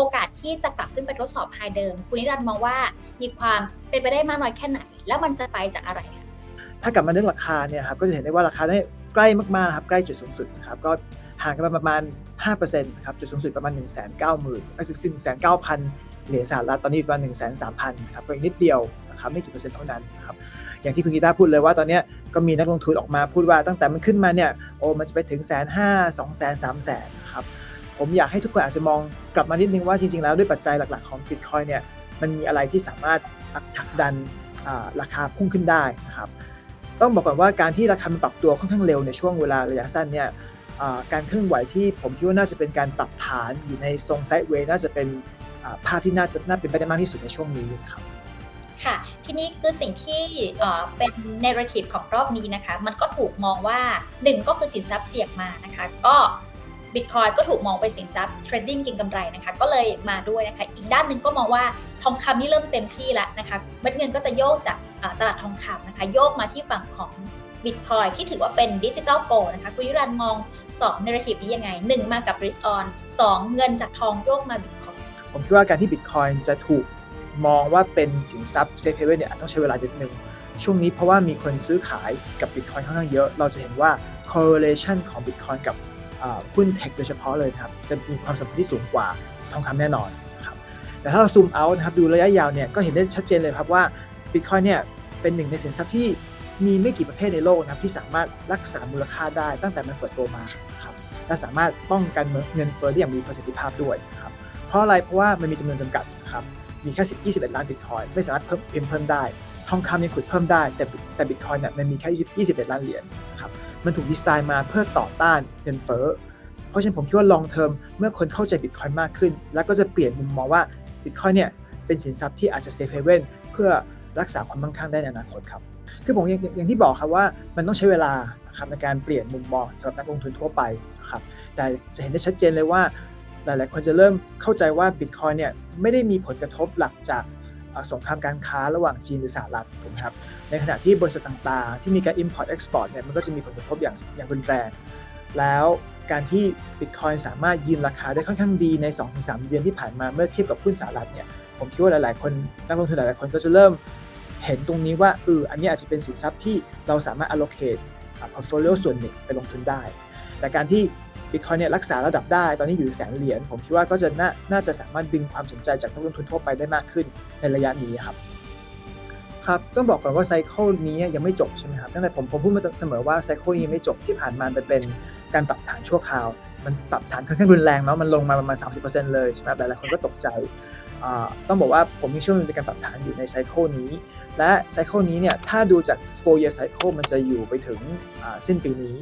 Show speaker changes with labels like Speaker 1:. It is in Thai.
Speaker 1: โอกาสที่จะกลับขึ้นไปทดสอบไฮเดิม คุณนิรันดร์มองว่ามีความเป็นไปได้มากน้อยแค่ไหน แล้วมันจะไปจากอะไร
Speaker 2: ถ้ากลับมาเรื่องราคาเนี่ยครับก็จะเห็นได้ว่าราคาได้ใกล้มากๆครับใกล้จุดสูงสุดนะครับก็ห่างกันประมาณ 5%นะครับจุดสูงสุดประมาณ 1 9 0 0 0 0ไอ้ซึ่ง1,900,000เหรียญสหรัฐตอนนี้ประมาณ1,300,000นะครับก็อีกนิดเดียวนะครับไม่กี่เปอร์เซ็นต์เท่านั้นนะครับอย่างที่คุณกีตาร์พูดเลยว่าตอนนี้ก็มีนักลงทุนออกมาพูดว่าตั้งแต่มันขึ้นมาเนี่ยโอ้มันจะไปถึงแสนห้าสองแสนสามแสนครับ ผมอยากให้ทุกคนอาจจะมองกลับมานิดนึงว่าจริงๆแล้วด้วยปัจจัยหลักๆของ Bitcoin เนี่ยมันมีอะไรที่สามารถผลักดันราคาพุ่งขึ้นได้นะครับต้องบอกก่อนว่าการที่ราคามันปรับตัวค่อนข้างเร็วในช่วงเวลาระยะสั้นเนี่ยการเคลื่อนไหวที่ผมคิดว่าน่าจะเป็นการปรับฐานอยู่ในทรงไซด์เวย์น่าจะเป็นภาพที่น่าจะน่าเป็นไปได้มากที่สุดในช่วงนี้ครับ
Speaker 1: ค่ะ ทีนี้คือสิ่งที่เอ่อเป็น narrative ของรอบนี้นะคะ มันก็ถูกมองว่า 1 ก็คือสินทรัพย์เสี่ยงมานะคะ ก็ Bitcoin ก็ถูกมองเป็นสินทรัพย์ trading เก็งกำไรนะคะ ก็เลยมาด้วยนะคะ อีกด้านหนึ่งก็มองว่าทองคำนี่เริ่มเต็มที่แล้วนะคะเม็ดเงินก็จะโยกจากตลาดทองคำนะคะ โยกมาที่ฝั่งของ Bitcoin ที่ถือว่าเป็นดิจิ t a ลโกนะคะคุณยุรันมอง2 narrative นี้ยังไง 1 มากับ risk on 2เงินจากทองโยกมา Bitcoin
Speaker 2: ผมคิดว่าการที่ Bitcoin จะถูกมองว่าเป็นสินทรัพย์เซฟเฮเว่นเนี่ยอาจต้องใช้เวลานิดนึงช่วงนี้เพราะว่ามีคนซื้อขายกับ Bitcoin ค่อนข้างเยอะ เราจะเห็นว่า correlation ของ Bitcoin กับ หุ้นเทคโดยเฉพาะเลยครับจะมีความสัมพันธ์ที่สูงกว่าทองคำแน่นอนนะครับแต่ถ้าเราซูมเอาท์นะครับดูระยะยาวเนี่ยก็เห็นได้ชัดเจนเลยครับว่า Bitcoin เนี่ยเป็นหนึ่งในสินทรัพย์ที่มีไม่กี่ประเภทในโลกนะครับที่สามารถรักษามูลค่าได้ตั้งแต่มันเปิดตัวมาครับและสามารถป้องกันเงินเฟ้อได้อย่างมีประสิทธิภาพด้วยนะครับเพราะอะไรเพราะว่ามันมีจำนวนจำกัดนะครับมีแค่10 21 ล้านบิตคอยไม่สามารถเพิ่มเพิ่มได้ ทองคำยังขุดเพิ่มได้แต่แต่บิตคอยเนี่ยมันมีแค่20 21 ล้านเหรียญนะครับ มันถูกดีไซน์มาเพื่อต่อต้านเงินเฟ้อ เพราะฉะนั้นผมคิดว่า long term เมื่อคนเข้าใจบิตคอยมากขึ้น แล้วก็จะเปลี่ยนมุมมองว่าบิตคอยเนี่ยเป็นสินทรัพย์ที่อาจจะ safe haven เพื่อรักษาความมั่งคั่งได้ในอนาคตครับ คือผมอย่างอย่างที่บอกครับว่ามันต้องใช้เวลาครับในการเปลี่ยนมุมมองสำหรับนักลงทุนทั่วไปนะครับแต่จะเห็นได้ชัดเจนเลยว่าหลาย ๆ คนจะเริ่มเข้าใจว่าบิตคอยเนี่ยไม่ได้มีผลกระทบหลักจาก สงครามการค้าระหว่างจีนหรือสหรัฐถูกไหมครับในขณะที่บริษัทต่างๆ ที่มีการ import export เนี่ยมันก็จะมีผลกระทบอย่างอย่างรุนแรง แล้วการที่ Bitcoin สามารถยืนราคาได้ค่อนข้างดีใน 2-3 เดือนที่ผ่านมาเมื่อเทียบกับหุ้นสหรัฐเนี่ยผมคิดว่าหลายๆ คนนักลงทุนหลายๆคนก็จะเริ่มเห็นตรงนี้ว่าเอออันนี้อาจจะเป็นสินทรัพย์ที่เราสามารถ allocate portfolio ส่วนหนึ่งไปลงทุนได้ แต่การที่ Bitcoin เนี่ยรักษาระดับได้ตอนนี้อยู่แสนเหรียญผมคิดว่าก็จะน่าน่าจะสามารถดึงความสนใจจากนักลงทุนทั่วไปได้มากขึ้นในระยะนี้ครับครับต้องบอกก่อนว่าไซเคิลนี้ยังไม่จบใช่ไหมครับตั้งแต่ผมผมพูดมาเสมอว่าไซเคิลนี้ยังไม่จบที่ผ่านมาเป็นการปรับฐานชั่วคราว มันปรับฐานค่อนข้างรุนแรงเนาะมันลงมาประมาณ 30%เลยใช่ไหมหลายๆคนก็ตกใจต้องบอกว่าผมมีเชื่อว่ามันเป็นการปรับฐานอยู่ในไซเคิลนี้ และไซเคิลนี้เนี่ยถ้าดูจาก4 year cycle มันจะอยู่ไปถึงสิ้นปีนี้